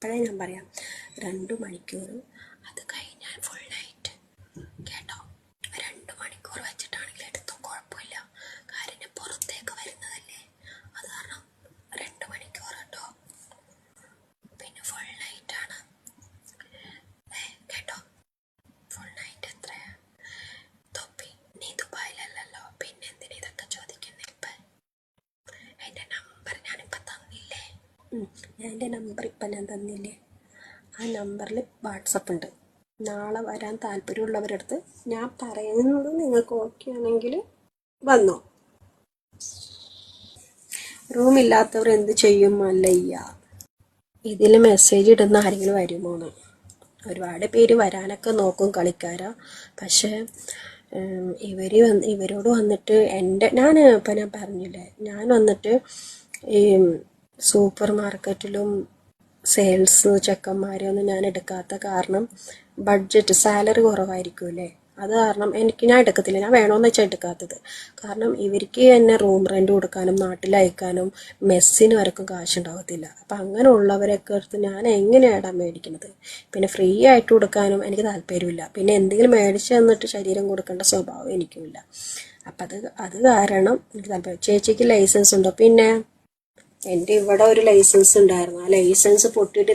അപ്പോഴേ ഞാൻ പറയാം രണ്ട് മണിക്കൂർ അത് കഴിഞ്ഞാൽ ഫുൾ നൈറ്റ് കേട്ടോ രണ്ട് മണിക്കൂർ വെച്ചിട്ടാണെങ്കിൽ എടുത്തോ കുഴപ്പമില്ല കാര്യം ഞാൻ പുറത്തേക്ക് വരുന്നതല്ലേ അത് കാരണം രണ്ട് മണിക്കൂർ കേട്ടോ പിന്നെ ഫുൾ നൈറ്റ് ആണ് ഏ, കേട്ടോ ഫുൾ നൈറ്റ് എത്രയാ തൊപ്പി നീ ദുബായിലല്ലല്ലോ പിന്നെ എന്തിനാ ഇതൊക്കെ ചോദിക്കുന്നേ ഇപ്പം എന്റെ നമ്പർ ഞാനിപ്പോൾ തന്നില്ലേ ഞാൻ എന്റെ നമ്പർ ഇപ്പം ഞാൻ തന്നില്ലേ? ആ നമ്പറിൽ വാട്സപ്പ് ഉണ്ട്. നാളെ വരാൻ താല്പര്യമുള്ളവരടുത്ത് ഞാൻ പറയുന്നത് നിങ്ങൾക്ക് ഓക്കെ ആണെങ്കിൽ വന്നോ. റൂമില്ലാത്തവർ എന്ത് ചെയ്യും അല്ലയ്യ ഇതിൽ മെസ്സേജ് ഇടുന്ന ആരെങ്കിലും വരുമോന്ന് ഒരുപാട് പേര് വരാനൊക്കെ നോക്കും കളിക്കാരാ. പക്ഷേ ഇവർ വന്ന് ഇവരോട് വന്നിട്ട് എന്റെ ഞാൻ ഇപ്പം ഞാൻ പറഞ്ഞില്ലേ ഞാൻ വന്നിട്ട് ഈ സൂപ്പർ മാർക്കറ്റിലും സെയിൽസ് ചെക്കന്മാരെയൊന്നും ഞാൻ എടുക്കാത്ത കാരണം ബഡ്ജറ്റ് സാലറി കുറവായിരിക്കുമല്ലേ അത് കാരണം എനിക്ക് ഞാൻ എടുക്കത്തില്ല. ഞാൻ വേണമെന്ന് വെച്ചാൽ എടുക്കാത്തത്. കാരണം ഇവർക്ക് എന്നെ റൂം റെന്റ് കൊടുക്കാനും നാട്ടിൽ അയക്കാനും മെസ്സിന് വരക്കും കാശുണ്ടാകത്തില്ല അപ്പം അങ്ങനെയുള്ളവരൊക്കെ അടുത്ത് ഞാൻ എങ്ങനെയാണ് മേടിക്കുന്നത് പിന്നെ ഫ്രീ ആയിട്ട് കൊടുക്കാനും എനിക്ക് താല്പര്യമില്ല. പിന്നെ എന്തെങ്കിലും മേടിച്ച് തന്നിട്ട് ശരീരം കൊടുക്കേണ്ട സ്വഭാവം എനിക്കുമില്ല. അപ്പം അത് അത് കാരണം എനിക്ക് താല്പര്യം. ചേച്ചിക്ക് ലൈസൻസ് ഉണ്ടോ? പിന്നെ എന്റെ ഇവിടെ ഒരു ലൈസൻസ് ഉണ്ടായിരുന്നു. ആ ലൈസൻസ് പൊട്ടിയിട്ട്